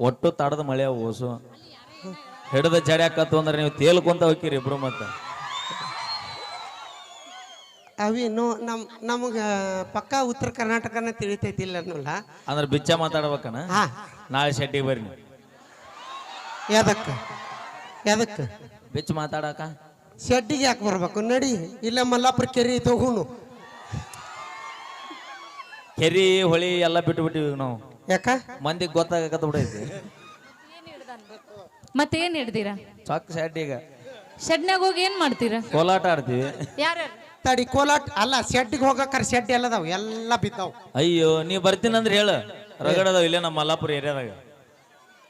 ಒಟ್ಟು ತಡದ ಮಳೆ ಓಸು. ಹಿಡಿದ ಜಡ್ಯಾಕತ್ತು ಅಂದ್ರೆ ನೀವು ತೇಲ್ಕೊಂತ ಹೋಗ್ತೀರಿ ಇಬ್ರು ಮತ್ತೆ. ಅವೇನು ನಮ್ ನಮಗ ಪಕ್ಕ ಉತ್ತರ ಕರ್ನಾಟಕನ ತಿಳಿತೈತಿಲ್ಲ ಅನ್ನೋಲ್ಲ. ಅಂದ್ರೆ ಬಿಚ್ಚ ಮಾತಾಡ್ಬೇಕನ? ಹಾ. ನಾಳೆ ಶೆಟ್ಟಿಗೆ ಬರ್ರಿ ನೀವು. ಎದಕ್ಕ? ಎದಕ್ಕ? ಬಿಚ್ಚ ಮಾತಾಡಕ? ಶೆಡ್ಡಿಗೆ ಯಾಕೆ ಬರ್ಬೇಕು? ನಡಿ ಇಲ್ಲ ಮಲ್ಲಾಪುರ ಕೆರಿ ತಗೊಂಡು. ಕೆರಿ ಹೊಳಿ ಎಲ್ಲ ಬಿಟ್ಟು ಬಿಟ್ಟಿವಿ ನಾವು. ಯಾಕ? ಮಂದಿಗೆ ಗೊತ್ತಾಗತ್ತ ಬಿಡೈತಿ. ಮತ್ತೇನ್ ಹಿಡ್ದೀರಾ ಚೊಕ್ಕ ಶೆಟ್ಟಿಗ ಶೆಡ್ನಾಗ ಹೋಗಿ ಏನ್ ಮಾಡ್ತೀರಾ? ಕೋಲಾಟ ಆಡ್ತೀವಿ. ಯಾರು ತಡಿ ಕೋಲಾಟ ಅಲ್ಲ ಶೆಡ್ಗೆ ಹೋಗಕ್ಕಾರ ಶೆಡ್ ಎಲ್ಲದಾವ್ ಎಲ್ಲ ಬಿದ್ದಾವ್. ಅಯ್ಯೋ ನೀ ಬರ್ತೀನಂದ್ರೆ ಹೇಳು. ರಗಡದವ್ ಇಲ್ಲೇ ನಮ್ಮ ಮಲ್ಲಾಪುರ ಏರಿಯಾದಾಗ.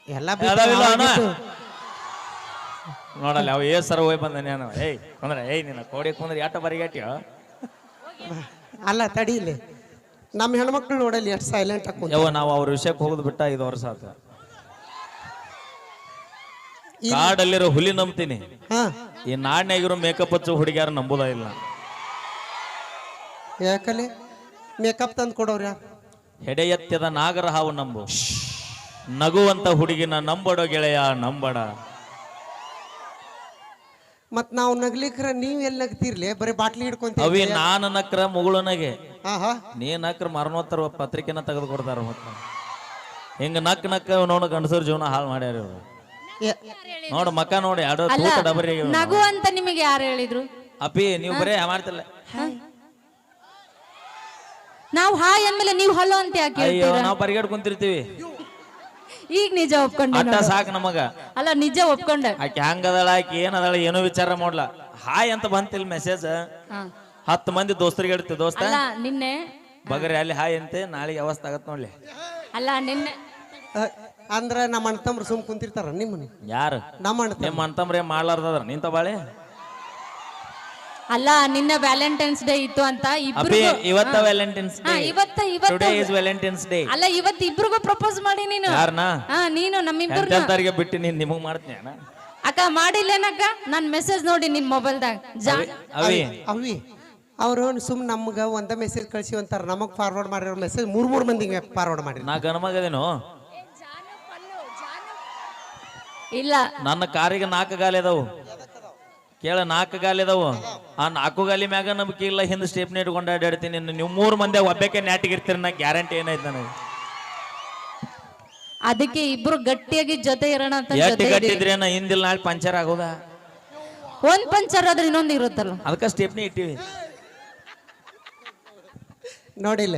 ಎಲ್ಲ ಅದಾವಿಲ್ಲ ಅಣ್ಣ? ನೋಡಲ್ಲ ಅವ ಏ ಸರ್ ಹೋಗಿ ಬಂದ ನಾನು ಏಯ್ ಅಂದ್ರೆ ಏಯ್ ನಿನ್ನ ಕೋಡಿ ಕುಂದ್ರೆ ಯಾಟ ಬರಿಗಾಟಿಯೋ ಅಲ್ಲ ತಡಿ ಇಲ್ಲಿ. ನಮ್ಮ ಹೆಣ್ಮಕ್ಳು ನೋಡಲಿ ಎಷ್ಟು ಸೈಲೆಂಟ್ ಯವ್ವ ನಾವು ಅವ್ರ ವಿಷಯಕ್ಕೆ ಹೋಗೋದು ಬಿಟ್ಟ ಐದು ವರ್ಷ ಆತ. ಕಾಡಲ್ಲಿರೋ ಹುಲಿ ನಂಬ್ತೀನಿ. ಹಾ. ಈ ನಾಡ್ನಾಗಿರೋ ಮೇಕಪ್ ಹಚ್ಚು ಹುಡುಗ್ಯಾರ ನಂಬುದ ಇಲ್ಲ. ಯಾಕಲಿ? ಮೇಕಪ್ ತಂದು ಕೊಡೋರ ಹೆಡೆ ಎತ್ತದ ನಾಗರ ಹಾವು ನಂಬು. ನಗುವಂತ ಹುಡುಗಿನ ನಂಬಡೋ ಗೆಳೆಯ ನಂಬಡ. ಮತ್ ನಾವು ನಗ್ಲಿಕ್ರ ನೀವ್ ಎಲ್ಲಿ ನಗ್ತಿರ್ಲಿ? ಬರೀ ಬಾಟ್ಲಿ ಹಿಡ್ಕೊಂತೀವಿ ಅವಿ ನಾನು ನಕ್ರ ಮುಗುಳನಗೆ. ಹಾ ಹಾ. ನೀ ನಕ್ರ ಮರಣೋತ್ತರ ಪತ್ರಿಕೆನ ತೆಗೆದು ಕೊಡ್ತಾರ ಮತ್ತ ಹಿಂಗ ನಕ್ ನಕ್ಕ ನೋಡು ಗಂಡಸರ ಜೀವನ ಹಾಳು ಮಾಡ್ಯಾರ ಇವ್ರು. ಏ- ನೋಡು ಮಕ್ಕ ನೋಡಿ ಎರಡು ಅಲ್ಲ ತೂಕ ಡಬರಿ ನಗು ಅಂತ ನಿಮಗೆ ಯಾರು ಹೇಳಿದ್ರು? ಅಪ್ಪಿ ನೀವು ಬರೇ ಮಾಡ್ತಿಲ್ಲ ನಾವು ಹಾಯ್ ಅಂದ್ಮೇಲೆ ನೀವು ಹಲೋ ಅಂತ ಯಾಕೆ ಅಯ್ಯೋ ಹೇಳ್ತೀರಾ? ನಾವು ಪರಿಗಡ್ ಕುಂತಿರ್ತೀವಿ ಈಗ ನಿಜ ಒಪ್ಕೊಂಡೆ ಅಟ್ಟ ನೋಡು. ಸಾಕು ನಮಗ. ಅಲ್ಲ ನಿಜ ಒಪ್ಕೊಂಡೆ. ಆಕೆ ಹಂಗದಳ ಆಕೆ ಏನದಳ ಏನೋ ವಿಚಾರ ಮಾಡ್ಲ. ಹಾಯ್ ಅಂತ ಬಂತಿಲ್ ಮೆಸೇಜ್ ಹತ್ ಹತ್ತು ಮಂದಿ ದೋಸ್ತರಿಗೆ ಹೇಳ್ತಿ ದೋಸ್ತ. ಅಲ್ಲ ನಿನ್ನೆ ಬಗರಿ ಅಲ್ಲಿ ಹಾಯ್ ಅಂತೆ ನಾಳೆ ಅವಸ್ಥೆ ಆಗತ್ ನೋಡ್ಲಿ. ಅಲ್ಲ ನಿನ್ನೆ ಅಂದ್ರ ನಮ್ಮ ಅಣ್ಣತಮ್ರು ಸುಮ್ ಕುಂತಿರ್ತಾರ ನಿಮ್ಮನ್ನ? ಯಾರು? ನಮ್ಮ ಅಣ್ಣ ನಿಮ್ಮ ಅಂತಂಬ್ರೆ ಮಾಡ್ಲಾರ್ದ್ರ ನಿಂತ ಬಾಳೆ? ಅಲ್ಲ ನಿನ್ನ ವ್ಯಾಲೆಂಟೈನ್ಸ್ ಡೇ ಇತ್ತು ಅಂತ ಅಪ್ಪಿ ಇವತ್ತ ವ್ಯಾಲೆಂಟೈನ್ಸ್ ಹಾ ಡೇ ಇವತ್ತ ಇವತ್ತ. ಟುಡೇ ಇಸ್ ವ್ಯಾಲೆಂಟೈನ್ಸ್ ಡೇ ಅಲ್ಲ ಇವತ್ತು ಇಬ್ರಿಗೂ ಪ್ರಪೋಸ್ ಮಾಡಿ ನೀನು. ಯಾರನ್ನ ಹಾ ನೀನು ನಮ್ಮಿಬ್ರು ಎಂತೆಂತವ್ರಿಗೆ ಬಿಟ್ಟು ನೀನ್ ನಿಮಗ್ ಮಾಡ್ತೀನಿ ಅಣ್ಣ? ಅಕ್ಕ ಮಾಡಿಲ್ಲೇನಕ್ಕ? ನನ್ ಮೆಸೇಜ್ ನೋಡಿ ನಿನ್ ಮೊಬೈಲ್ದಾಗ ಜಾ ಅವಿ ಅವಿ. ಅವರು ಸುಮ್ ನಮ್ಗ ಒಂದ ಮೆಸೇಜ್ ಕಳ್ಸಿ ಅಂತಾರ ನಮಗ್ ಫಾರ್ವರ್ಡ್ ಮಾಡಿರೋ ಮೆಸೇಜ್ ಮೂರ್ ಮೂರ್ ಮಂದಿಗೆ ಫಾರ್ವರ್ಡ್ ಮಾಡಿ ನಾ ಗಣಮಗದೇನು ಇಲ್ಲ. ನನ್ನ ಕಾರಿಗೆ ನಾಲ್ಕು ಗಾಲಿ ಅದಾವು. ಕೇಳ ನಾಲ್ಕು ಗಾಲಿ ಅದಾವು. ಆ ನಾಲ್ಕು ಗಾಲಿ ಮ್ಯಾಗ ನಂಬಿಕೆ ಇಲ್ಲ ಹಿಂದೆ ಸ್ಟೇಪ್ನ ಇಟ್ಕೊಂಡು ಅಡ್ಡಾಡ್ತೀನಿ ನೀವು ಮೂರು ಮಂದಿ ಒಬ್ಬಕ್ಕೆ ನ್ಯಾಟಿಗಿರ್ತೀರಿ ನಾ ಗ್ಯಾರಂಟಿ ಏನೈತೆ ನನಗೆ? ಅದಕ್ಕೆ ಇಬ್ರು ಗಟ್ಟಿಯಾಗಿ ಜೊತೆ ಇರೋಣ ಅಂತ ಎಷ್ಟು ಜೊತೆ ಇದ್ದೀರಿ. ಗಟ್ಟಿದ್ರೆ ನಾ ಹಿಂದಿಲ್ ನಾಳೆ ಪಂಚರ್ ಆಗೋದ? ಒಂದ್ ಪಂಚರ್ ಆದ್ರೆ ಇನ್ನೊಂದು ಇರುತ್ತಲ್ಲ. ಅದಕ್ಕೆ ಸ್ಟೇಪ್ನಿ ಇಟ್ಟಿವಿ. ನೋಡಿಲ್ಲ.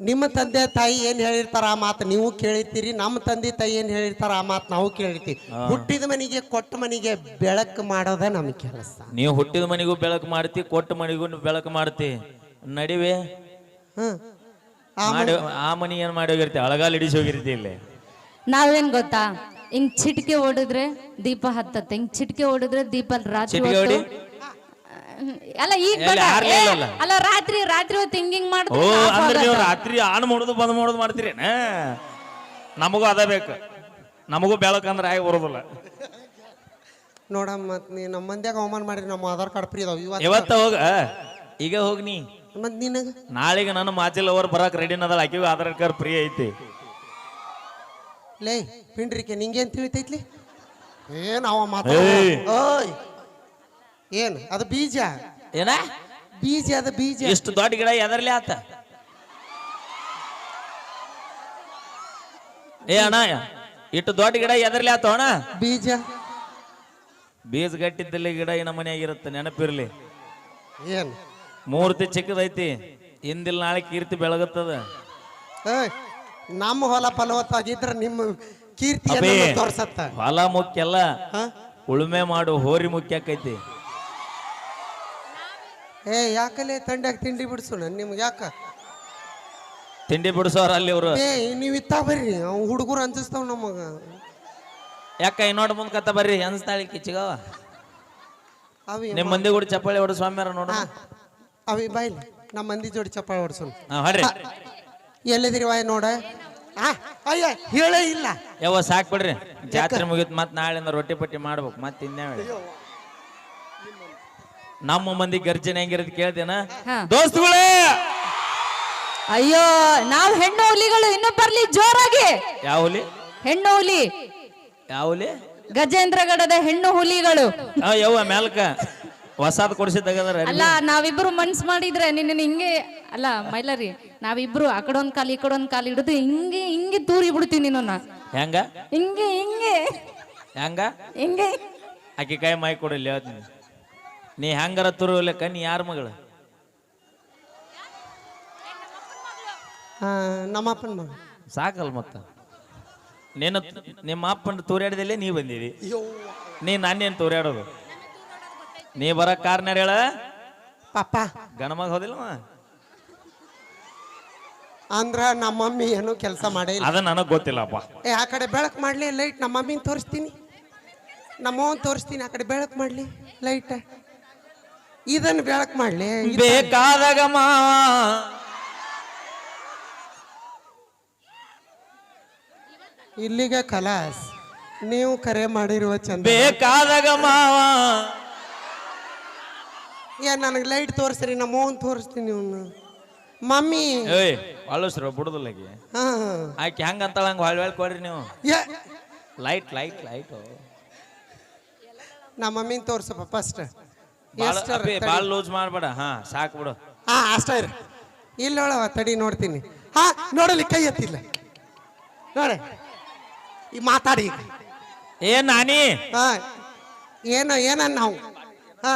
ನಿಮ್ಮ ತಂದೆ ತಾಯಿ ಏನ್ ಹೇಳಿರ್ತಾರ ಆ ಮಾತು ನೀವು ಕೇಳಿರ್ತೀರಿ ನಮ್ಮ ತಂದೆ ತಾಯಿ ಏನ್ ಹೇಳಿರ್ತಾರ ಆ ಮಾತು ನಾವು ಕೇಳಿರ್ತೀವಿ. ಹುಟ್ಟಿದ ಮನೆಗೆ ಕೊಟ್ಟ ಮನೆಗೆ ಬೆಳಕು ಮಾಡೋದ ನಮ್ ಕೆಲಸ. ನೀವು ಹುಟ್ಟಿದ ಮನೆಗೂ ಬೆಳಕು ಮಾಡ್ತಿ ಕೊಟ್ಟ ಮನೆಗೂ ಬೆಳಕು ಮಾಡ್ತಿ ನಡಿವೆ ಮಾಡಿ ಆ ಮನಿ ಏನ್ ಮಾಡಿ ಹೋಗಿರ್ತಿ ಅಳಗಾಲ್ ಹಿಡಿಸಿ ಹೋಗಿರ್ತಿ ಇಲ್ಲಿ? ನಾವೇನ್ ಗೊತ್ತಾ? ಹಿಂಗ್ ಚಿಟಿಕೆ ಓಡಿದ್ರೆ ದೀಪ ಹತ್ತತ್ತೆ ಹಿಂಗ್ ಚಿಟಿಕೆ ಓಡಿದ್ರೆ ದೀಪ ರಾತ್ರಿ ಚಿಟಿಕೆ ಹೊತ್ತು ಹೊಡಿ? ಅಲ್ಲ ಈಗ. ಇಲ್ಲಲ್ಲ? ಅಲ್ಲ ರಾತ್ರಿ ರಾತ್ರಿ ಹೊತ್ತು ಹಿಂಗಿಂಗ್ ಹಿಂಗ್ ಓ ಅಂದ್ರೆ ನೀವು. ರಾತ್ರಿ ಆನ್ ಮಾಡೋದು ಬಂದ್ ಮಾಡೋದು ಮಾಡ್ತೀರೇನ? ನಮಗೂ ಅದ ಬೇಕು. ನಮಗೂ ಬೆಳಕಂದ್ರೆ ಆಗಿ ಬರೋದಿಲ್ಲ. ನೋಡಮ್ಮ ಮತ್ ನೀ ನಮ್ಮ ಮಂದ್ಯಾಗ ಅವಮಾನ ಮಾಡ್ರಿ ನಮ್ಮ ಆಧಾರ್ ಕಾರ್ಡ್ ಫ್ರೀ ಅದಾವ. ಇವತ್ತು ಇವತ್ತ ಹೋಗ. ಈಗ ಹೋಗ್ನಿ ಮತ್ ನಿನಗ? ನಾಳೆಗೆ ನನ್ನ ಮಾಚಿಲ್ ಅವ್ರ ಬರಕ್ ರೆಡಿ ನದಲ್ಲ ಆಕಿಗೂ ಆಧಾರ್ ಕಾರ್ಡ್ ಫ್ರೀ ಐತಿ. ಲೇ ಪಿಂಡ್ರಿಕೆ ನಿಂಗೇನ್ ತಿಳಿತೈತ್ಲಿ? ಏನ್ ಅವ ಮಾತು ಏಯ್. ಓಯ್. ಏನ್? ಅದು ಬೀಜ. ಏನ? ಬೀಜ ಅದು ಬೀಜ. ಇಷ್ಟು ದೊಡ್ಡ ಗಿಡ ಎದರ್ಲಿ ಆತ? ಏ ಅಣ್ಣ ಇಷ್ಟು ದೊಡ್ಡ ಗಿಡ ಎದರ್ಲಿ ಆತ ಅಣ್ಣ? ಬೀಜ. ಬೀಜ ಗಟ್ಟಿದ್ದಲ್ಲಿ ಗಿಡ ಈ ಮನೆಯಾಗಿರುತ್ತೆ ನೆನಪಿರ್ಲಿ. ಏನು? ಮೂರ್ತಿ ಚಿಕ್ಕದೈತಿ ಹಿಂದಿಲ್ ನಾಳೆ ಕೀರ್ತಿ ಬೆಳಗುತ್ತದ. ಏಯ್ ನಮ್ಮ ಹೊಲ ಫಲವತ್ತಾಗಿದ್ರೆ ನಿಮ್ಮ ಕೀರ್ತಿ. ತೋರ್ಸತ್ತ. ಹೊಲ ಮುಖ್ಯ ಅಲ್ಲ ಹ? ಉಳುಮೆ ಮಾಡು ಹೋರಿ ಮುಖ್ಯ ಆಕೈತಿ. ಏ ಯಾಕಲೆ ತಂಡ್ಯಾಗ ತಿಂಡಿ ಬಿಡಿಸೋಣ? ನಿಮ್ಗೆ ಯಾಕ? ತಿಂಡಿ ಬಿಡಿಸೋರ ಅಲ್ಲಿ ಅವರು ಏ ನೀವ್ ಇತ್ತ ಬರ್ರಿ. ಅವ್ ಹುಡುಗರು ಅಂಜಿಸ್ತಾವ ನಮಗ. ಯಾಕ ಇನ್ನೋಡ್ ಮುಂದ್ ಕತ್ತ ಬರ್ರಿ. ಅನ್ಸ್ತಾಳಿ ಕಿಚ್ಚಿಗ? ಅವಿ ನಿಮ್ ಮಂದಿ ಕೂಡ ಚಪ್ಪಾಳಿ ಹೊಡ ಸ್ವಾಮ್ಯಾರ ನೋಡ. ಹಾ, ಅವಿ ಬಾಯ್ ನಮ್ಮ ಮಂದಿ ಜೋಡಿ ಚಪ್ಪಾಳಿ ಹೊಡ್ಸೋಣ. ಹೊಡ್ರಿ. ಎಲ್ಲಿದಿರಿ ವಾಯ್ ನೋಡ? ಆ, ಅಯ್ಯ ಹೇಳೇ ಇಲ್ಲ. ಯಾವ ಸಾಕ್ ಬಿಡ್ರಿ. ಜಾತ್ರೆ ಮುಗಿತ್ ಮತ್ ನಾಳೆಯಿಂದ ರೊಟ್ಟಿ ಪಟ್ಟಿ ಮಾಡ್ಬೇಕು. ಮತ್ ಇನ್ನೇ ನಮ್ಮ ಮಂದಿ ಗರ್ಜನೆ ಹೆಂಗಿರೋದು ಕೇಳ್ತೇನ. ದೋಸ್ತುಗಳೇ! ಅಯ್ಯೋ ನಾವ್ ಹೆಣ್ಣು ಹುಲಿಗಳು ಇನ್ನು ಬರ್ಲಿ ಜೋರಾಗಿ. ಯಾವ ಹುಲಿ? ಹೆಣ್ಣು ಹುಲಿ. ಯಾವ ಹುಲಿ? ಗಜೇಂದ್ರಗಡದ ಹೆಣ್ಣು ಹುಲಿಗಳು. ಆ ಯವ್ವ ಮ್ಯಾಲ್ಕ ಹೊಸಾದ್ ಕೊಡಿಸಿದ್ದಾಗದಾರ ಅಲ್ಲ. ನಾವಿಬ್ರು ಮನ್ಸ್ ಮಾಡಿದ್ರೆ ನಿನ್ನ ಹಿಂಗೆ ಅಲ್ಲ ಮೈಲರಿ ನಾವಿಬ್ರು ಆ ಕಡೆ ಒಂದ್ ಕಾಲು ಈ ಕಡೆ ಒಂದ್ ಕಾಲು ಹಿಡಿದು ಹಿಂಗೆ ಹಿಂಗೆ ತೂರಿ ಬಿಡ್ತೀನಿ ನಿನ್ನ ಹೆಂಗ? ಹಿಂಗೆ ಹಿಂಗೆ. ಹೆಂಗ? ಹಿಂಗೆ. ಆಕಿ ಕೈ ಮೈ ಕೊಡಿಲ್ಲ ಹೇಳ್ತೀನಿ. ನೀ ಹೆಂಗಾರ ತುರುವಲೆಕ್ಕ? ನೀ ಯಾರ ಮಗಳು? ಆ, ನಮ್ಮಪ್ಪನ ಮಗ. ಸಾಕಲ್ ಮತ್ತ. ನೀನು ನಿಮ್ಮ ಅಪ್ಪನ ತೂರ್ಯಾಡ್ದಲ್ಲೇ ನೀ ಬಂದಿದಿ. ನೀ ನಾನೇನು ತೂರ್ಯಾಡೋದು? ನೀ ಬರ ಕಾರ್ನಾರ ಹೇಳ? ಪಾಪ ಗಣಮಗ ಹೋದಿಲ್ಲವ ಅಂದ್ರ ನಮ್ಮ ಮಮ್ಮಿ ಏನು ಕೆಲಸ ಮಾಡೇ ಇಲ್ಲ. ಅದ ನನಗ್ ಗೊತ್ತಿಲ್ಲಪ್ಪ. ಏ ಆ ಕಡೆ ಬೆಳಕು ಮಾಡ್ಲಿ ಲೈಟ್ ನಮ್ಮ ಮಮ್ಮಿನ ತೋರಿಸ್ತೀನಿ. ನಮ್ಮವನ್ ತೋರಿಸ್ತೀನಿ ಆ ಕಡೆ ಬೆಳಕು ಮಾಡ್ಲಿ ಲೈಟ್. ಇದನ್ನ ಬೆಳಕ್ ಮಾಡ್ಲಿ? ಬೇಕಾದಾಗ ಮಾವ ಇಲ್ಲಿಗೆ ಕಲಾಸ್ ನೀವು ಕರೆ ಮಾಡಿರುವ ಚಂದ ಬೇಕಾದಾಗ ಮಾವ ಏ ನನಗೆ ಲೈಟ್ ತೋರಿಸ್ರಿ ನಮ್ಮ ಮೋಹನ್ ತೋರಿಸ್ತೀನಿ ಇವನು. ಮಮ್ಮಿ. ಏಯ್ ಅಳಸ್ರ ಬಿಡುದಿಲ್ಲಗಿ ಹಾ ಆಕೆ ಹೆಂಗ ಅಂತಾಳ ಹಂಗ ಹೊಳ್ ಹೊಳ್ ಕೊಡ್ರಿ ನೀವು. ಏ ಲೈಟ್ ಲೈಟ್ ಲೈಟ್. ನಮ್ಮ ಮಮ್ಮಿನ ತೋರ್ಸಪ್ಪ ಫಸ್ಟ್ ಭಾಳ ಲೂಸ್ ಮಾಡ್ಬೇಡ. ಹಾ ಸಾಕ್ ಬಿಡು. ಹಾ ಅಷ್ಟ ಇರ. ಇಲ್ಲ ನೋಡವ ತಡಿ ನೋಡ್ತೀನಿ. ಹಾ ನೋಡಲಿ ಕೈ ಎತ್ತಿಲ್ಲ ನೋಡ. ಈ ಮಾತಾಡಿ ಈಗ. ಏನ್ ನಾನಿ? ಹಾ ಏನ ಏನ ನಾವು? ಹಾ.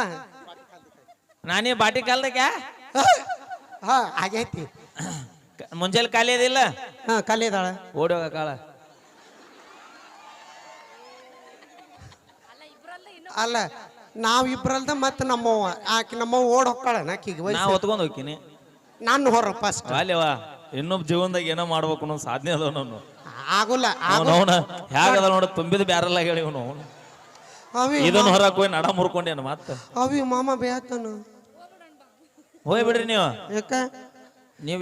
ನಾನಿ ಬಾಟಿ ಕಾಲ್ದಾಗ ಹಾ, ಹಾ ಆಗೈತಿ ಮುಂಜಾನೆ ಖಾಲಿ ಅದಿಲ್ಲ? ಹಾ ಕಲಿಯದಾಳ ಓಡಿ ಹೋಗ ಕಾಳ. ಅಲ್ಲ ನಾವಿಬ್ರಲ್ದ ಮತ್ತೆ ನಮ್ಮವ್ವ. ಆಕಿ ನಮ್ಮವ್ವ ಓಡ್ ಹೊಕ್ಕಾಳನ ಆಕಿಗೆ ನಾ ವಯಸ್ಸು ಹೊತ್ಕೊಂಡು ಹೋಗ್ತೀನಿ. ನಾನು ಹೊರ ಫಸ್ಟ್ ಅಲ್ಲೇವಾ ಇನ್ನೊಬ್ಬ ಜೀವನದಾಗ ಏನೋ ಮಾಡ್ಬೇಕು ಅನ್ನೋ ಸಾಧನೆ ಅದ ನಾನು ಆಗುಲ್ಲ ಆಗು ಅವನ ಹೇಗದ ನೋಡ ತುಂಬಿದ ಬ್ಯಾರಲ್ಲ ಹೇಳಿ ಇವನು ಅವಿ ಇದನ್ನ ಹೊರಕ್ ಹೋಗಿ ನಡ ಮುರ್ಕೊಂಡೇನು ಮತ್ತ. ಅವಿ ಮಾಮ ಬೇತನು ಹೋಯ್ ಬಿಡ್ರಿ ನೀವು. ಯಾಕ? ನೀವ್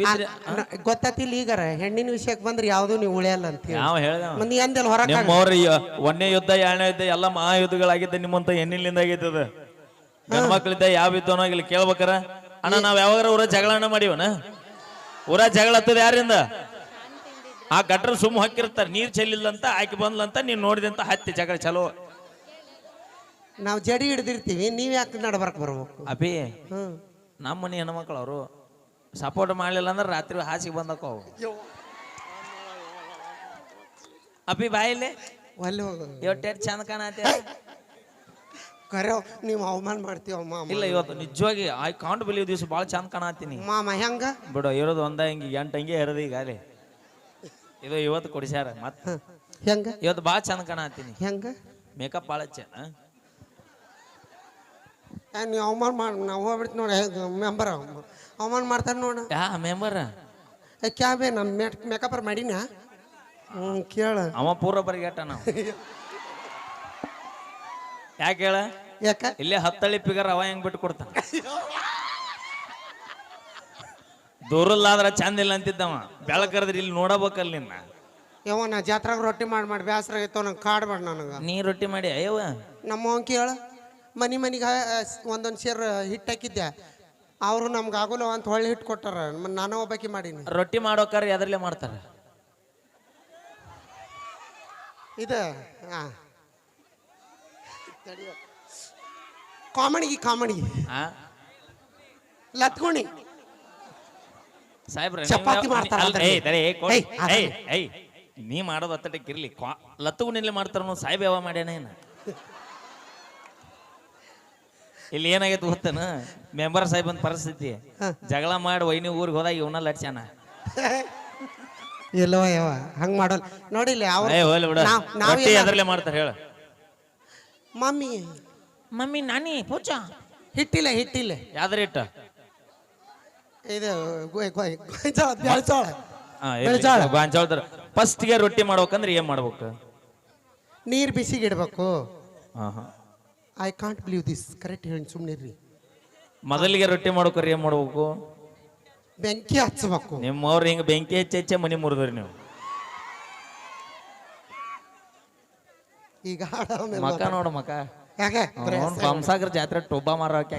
ಗೊತ್ತಾತಿಲ್ಲ ಈಗಾರ ಹೆಣ್ಣಿನ ವಿಷಯಕ್ಕೆ ಬಂದ್ರೆ ಯಾವ್ದು ನೀವು ಉಳಿಯಲ್ಲ ಅಂತ ನಾವು ಹೇಳ್ದ ಮಂದಿ ಅಂದೆಲ್ಲ ಹೊರಕ ನಿಮ್ಮವ್ರ ಒಂದೇ ಯುದ್ಧ ಎರಡನೇ ಯುದ್ಧ ಎಲ್ಲ ಮಹಾಯುದ್ಧಗಳಾಗಿದ್ದ ನಿಮ್ಮಂತ ಹೆಣ್ಣಿನಿಂದ ಆಗೈತದ. ಮಕ್ಕಳಿದ್ದ ಯಾವ ಯುದ್ಧನೋ ಆಗಿಲ್ಲ ಕೇಳ್ಬೇಕಾರ? ಅಣ್ಣ ನಾವ್ ಯಾವಾಗ ಊರ ಜಗಳನ ಮಾಡಿವನ? ಊರ ಜಗಳ ಹತ್ತದ ಯಾರಿಂದ? ಆ ಗಟ್ರ ಸುಮ್ಮ ಹಾಕಿರ್ತಾರ ನೀರ್ ಚೆಲ್ಲಿಲ್ಲಂತ ಆಕಿ ಬಂದ್ಲಂತ ನೀನ್ ನೋಡಿದಂತ ಹತ್ತಿ ಜಗಳ ಚಲೋ ನಾವು ಜಡಿ ಹಿಡ್ದಿರ್ತೀವಿ ನೀವ್ ಯಾಕೆ ನಡ್ಬರ್ಕ್ ಬರ್ಬೇಕು? ಅಭಿ ನಮ್ಮ ಮನೆ ಹೆಣ್ಮಕ್ಳು ಅವರು. ಸಪೋರ್ಟ್ ಮಾಡಲಿಲ್ಲ ಅಂದ್ರೆ ರಾತ್ರಿ ಹಾಸಿಗೆ ಬಂದಕ್ಕ ಅವು ಅಪ್ಪಿ ಬಾಯಿಲೆ ಅಲ್ಲಿ ಹೋಗು. ಇವತ್ತು ಚಂದ ಕಾಣತ್ತೆ ಕರೆ ನೀವು ಅವಮಾನ ಮಾಡ್ತೀವಿ ಮಾಮ? ಇಲ್ಲ ಇವತ್ತು ನಿಜವಾಗಿ ಐ ಕಾಂಟ್ ಬಿಲೀವ್ ದಿವಸ ಭಾಳ ಚಂದ ಕಾಣತ್ತೀನಿ. ಮಾಮ ಹೆಂಗ? ಬಿಡು ಇರೋದು ಒಂದ ಹಿಂಗೆ ಎಂಟು ಹಂಗೆ ಇರೋದು ಈಗ ಅಲ್ಲಿ. ಇದು ಇವತ್ತು ಕೊಡಿಸ್ಯಾರ ಮತ್ತೆ ಹೆಂಗ? ಇವತ್ತು ಭಾಳ ಚಂದ ಕಾಣತ್ತೀನಿ. ಹೆಂಗ? ಮೇಕಪ್ ಭಾಳ ಚೆನ್ನ ನೀವು ಅವಮಾನ ಮಾಡಿ ನಾವು ಹೋಗ್ಬಿಡ್ತು ನೋಡಿ ಮೆಂಬರ್ ಅವಮಾನ ಮಾಡ್ತಾರೆ ನೋಡು. ಯಾ ಮೆಂಬರ್? ಕ್ಯಾಬೆ ನಮ್ಮ ಮೇಕಪ್ ಮೇಕಪ್ಪರ್ ಮಾಡಿನ? ಹ್ಞೂ ಕೇಳ. ಅವ ಪೂರ ಬರಿಗೆಟ್ಟ ನಾವು. ಯಾಕೆ ಹೇಳ ಯಾಕ? ಇಲ್ಲೇ ಹತ್ತಳ್ಳಿ ಪಿಗರ್ ಅವ ಹೆಂಗ್ ಬಿಟ್ಟು ಕೊಡ್ತಾನ? ದೂರಲ್ಲಾದ್ರ ಚಂದ ಇಲ್ಲ ಅಂತಿದ್ದವ. ಬೆಳಕರದ್ರ ಇಲ್ಲಿ ನೋಡಬೇಕಲ್ಲ ನಿನ್ನ. ಯವ್ವ ನಾ ಜಾತ್ರಾಗ ರೊಟ್ಟಿ ಮಾಡಿ ಮಾಡಿ ಬೇಸರ ಆಗೈತವ ನಂಗೆ ಕಾಡ್ಬೇಡ ನನಗೆ. ನೀ ರೊಟ್ಟಿ ಮಾಡಿ ಅಯ್ಯವ ನಮ್ಮ ಅಂಕಿ ಕೇಳ. ಮನೆ ಮನೆಗೆ ಒಂದೊಂದು ಸೇರ್ ಹಿಟ್ಟು ಹಾಕಿದ್ದೆ. ಅವರು ನಮ್ಗೆ ಆಗೋಲ್ಲ ಅಂತ ಹೊಳ್ಳಿ ಹಿಟ್ಟು ಕೊಟ್ಟಾರ. ನಾನು ಒಬ್ಬಾಕಿ ಮಾಡೀನಿ. ರೊಟ್ಟಿ ಮಾಡೋಕಾರ ಎದ್ರಲ್ಲೇ ಮಾಡ್ತಾರ? ಇದ ಹಾಂ ಕಾಮಣಿಗಿ ಕಾಮಿಡಿ ಆ? ಲತ್ಗುಣಿ. ಸಾಹೇಬ್ರ ಚಪಾತಿ. ಏಯ್, ನೀ ಮಾಡೋದು ಅತ್ತಟಕ್ಕಿರ್ಲಿ ಲತ್ತುಗುಣಿಲಿ ಮಾಡ್ತಾರ ಸಾಹೇಬ್ ಯಾವ ಮಾಡ್ಯಾನ ಏನ? ಇಲ್ಲಿ ಏನಾಗೈತೆ ಗೊತ್ತನ? ಮೆಂಬರ್ ಬಂದ ಪರಿಸ್ಥಿತಿ. ಜಗಳ ಮಾಡಿ ವೈನಿ ಊರಿಗೆ ಹೋದಾಗ ಇವನ ಲಟ್ಸ್ಯಾನ. ಎಲ್ಲೋ ಯಾವ ಹಂಗೆ ಮಾಡಲ್ಲ. ನೋಡಿಲ್ಲ ಯಾವ ಏ ಹೋಗ್ಲಿ ಬಿಡ. ನಾವ್- ನಾವ್ ರೊಟ್ಟಿ ಎಲ್ಲ- ಎದ್ರಲ್ಲೇ ಮಾಡ್ತಾರ ಹೇಳ. ಮಮ್ಮಿ. ಮಮ್ಮಿ ನಾನಿ ಪೂಜಾ. ಹಿಟ್ಟಿಲ್ಲ ಹಿಟ್ಟಿಲ್ಲ ಯಾವ್ದ್ರ ಇಟ್ಟ ಇದು ಗೊಯ್- ಗೊಯ್- ಗೊಂಜಾಳ ಬೆಳ್ಜೋಳ. ಗಾಂಜಾಳ ಗಾಂಜಾಳದ್ರ ಫಸ್ಟ್ಗೆ ರೊಟ್ಟಿ ಮಾಡ್ಬೇಕಂದ್ರೆ ಏನ್ ಮಾಡ್ಬೇಕು? ನೀರ್ ಬಿಸಿಗಿಡ್ಬೇಕು. ಹಾ ಹಾ I can't believe this correct ಹೇಳಿ ಸುಮ್ಮನೆ ರೀ ಮೊದಲಿಗೆ ರೊಟ್ಟಿ ಮಾಡೋ ಏನ್ ಮಾಡ್ಬೇಕು? ಬೆಂಕಿ ಹಚ್ಚಬೇಕು. ನಿಮ್ಮವ್ರು ಹಿಂಗ ಬೆಂಕಿ ಹೆಚ್ಚೆ ಹೆಚ್ಚೆ ಮನಿ ಮುರಿದ್ರಿ ನೀವು. ಈಗ ಆಡೋ ಮೇಲೆ ಮಕ ನೋಡು ಮಕ. ಯಾಕೆ? ಕಂಸಾಗ್ರ ಜಾತ್ರೆ ಟೊಬ್ಬ ಮಾರೋಕೆ